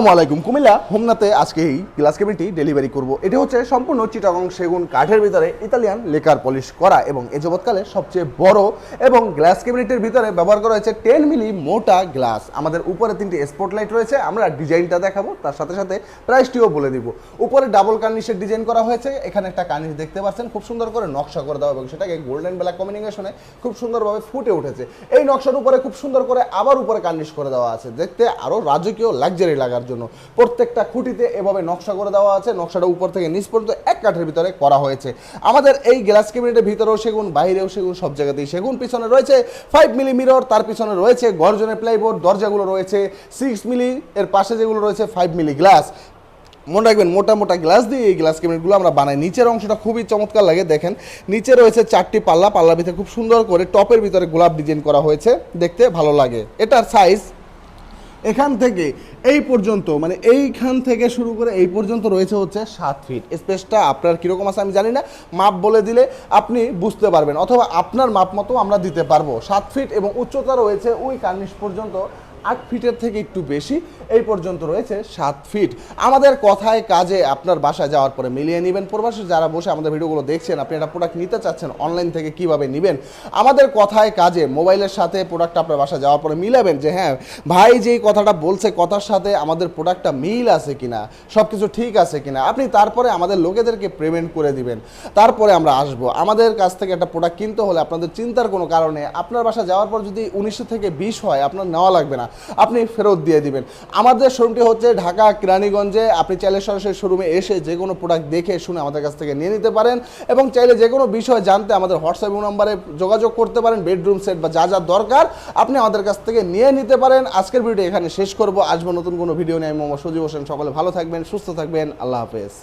আসসালামু আলাইকুম কুমিল্লা হোমনাতে আজকে এই গ্লাস কেবিনটি ডেলিভারি করব। এটি হচ্ছে সম্পূর্ণ চিটাগং সেগুন কাঠের ভিতরে ইতালিয়ান লেকার পলিশ করা এবং এ যাবৎকালে সবচেয়ে বড় এবং গ্লাস কেবিনেটের ভিতরে ব্যবহার করা হয়েছে টেন মিলি মোটা গ্লাস। আমাদের উপরে তিনটি স্পট লাইট রয়েছে, আমরা ডিজাইনটা দেখাবো, তার সাথে সাথে প্রাইসটিও বলে দিব। উপরে ডাবল কার্নিশের ডিজাইন করা হয়েছে, এখানে একটা কার্নিশ দেখতে পাচ্ছেন, খুব সুন্দর করে নকশা করে দেওয়া এবং সেটাকে গোল্ডেন ব্ল্যাক কম্বিনেশনে খুব সুন্দরভাবে ফুটে উঠেছে। এই নকশার উপরে খুব সুন্দর করে আবার উপরে কার্নিশ করে দেওয়া আছে, দেখতে আরও রাজকীয় লাক্সারি লাগার জন্য। প্রত্যেকটা খুঁটিতে এভাবে নকশা করে দেওয়া আছে, নকশাটা উপর থেকে নিচ পর্যন্ত এক কাঠের ভিতরে করা হয়েছে। আমাদের এই গ্লাস ক্যাবিনেটের ভিতরেও সেগুন, বাইরেও সেগুন, সব জায়গাতেই সেগুন। পিছনে রয়েছে ফাইভ মিলি মিরর তার পিছনে রয়েছে গর্জনের প্লাইবোর্ড দরজাগুলো রয়েছে সিক্স মিলি এর পাশে যেগুলো রয়েছে ফাইভ মিলি গ্লাস মনে রাখবেন, মোটা মোটা গ্লাস দিয়ে এই গ্লাস ক্যাবিনেটগুলো আমরা বানাই। নিচের অংশটা খুবই চমৎকার লাগে, দেখেন। নিচে রয়েছে চারটি পাল্লা, পাল্লার ভিতরে খুব সুন্দর করে টপের ভিতরে গোলাপ ডিজাইন করা হয়েছে, দেখতে ভালো লাগে। এটার সাইজ এখান থেকে এই পর্যন্ত মানে এইখান থেকে শুরু করে এই পর্যন্ত রয়েছে হচ্ছে সাত ফিট স্পেসটা আপনার কীরকম আছে আমি জানি না। মাপ বলে দিলে আপনি বুঝতে পারবেন, অথবা আপনার মাপ মতো আমরা দিতে পারব। সাত ফিট এবং উচ্চতা রয়েছে, ওই কার্নিশ পর্যন্ত আট ফিটের থেকে একটু বেশি, এই পর্যন্ত রয়েছে সাত ফিট। আমাদের কথায় কাজে আপনার বাসায় যাওয়ার পরে মিলিয়ে নেবেন। প্রবাসী যারা বসে আমাদের ভিডিওগুলো দেখছেন, আপনি একটা প্রোডাক্ট নিতে চাচ্ছেন অনলাইন থেকে কীভাবে নেবেন? আমাদের কথায় কাজে মোবাইলের সাথে প্রোডাক্ট আপনার বাসায় যাওয়ার পরে মিলাবেন যে হ্যাঁ ভাই যেই কথাটা বলছে, কথার সাথে আমাদের প্রোডাক্টটা মিল আছে কিনা সব কিছু ঠিক আছে কিনা, আপনি তারপরে আমাদের লোকেদেরকে পেমেন্ট করে দিবেন। তারপরে আমরা আসব। আমাদের কাছ থেকে একটা প্রোডাক্ট কিনতে হলে আপনাদের চিন্তার কোনো কারণে আপনার বাসা যাওয়ার পর যদি উনিশশো থেকে বিশ হয়, আপনার নেওয়া লাগবে না। আপনি ফেরত দিয়ে দিবেন। আমাদের শোরুমটি হচ্ছে ঢাকা কেরানীগঞ্জে। আপনি চাইলে সরাসরি শোরুমে এসে যে কোনো প্রোডাক্ট দেখে শুনে আমাদের কাছ থেকে নিয়ে নিতে পারেন এবং চাইলে যে কোনো বিষয় জানতে আমাদের হোয়াটসঅ্যাপ নাম্বারে যোগাযোগ করতে পারেন বেডরুম সেট বা যা যা দরকার, আপনি আমাদের কাছ থেকে নিয়ে নিতে পারেন। আজকের ভিডিও এখানে শেষ করব। আসব নতুন কোনো ভিডিও নিয়ে আমি মোহাম্মদ সজীব হোসেন। সকলে ভালো থাকবেন, সুস্থ থাকবেন। আল্লাহ হাফেজ।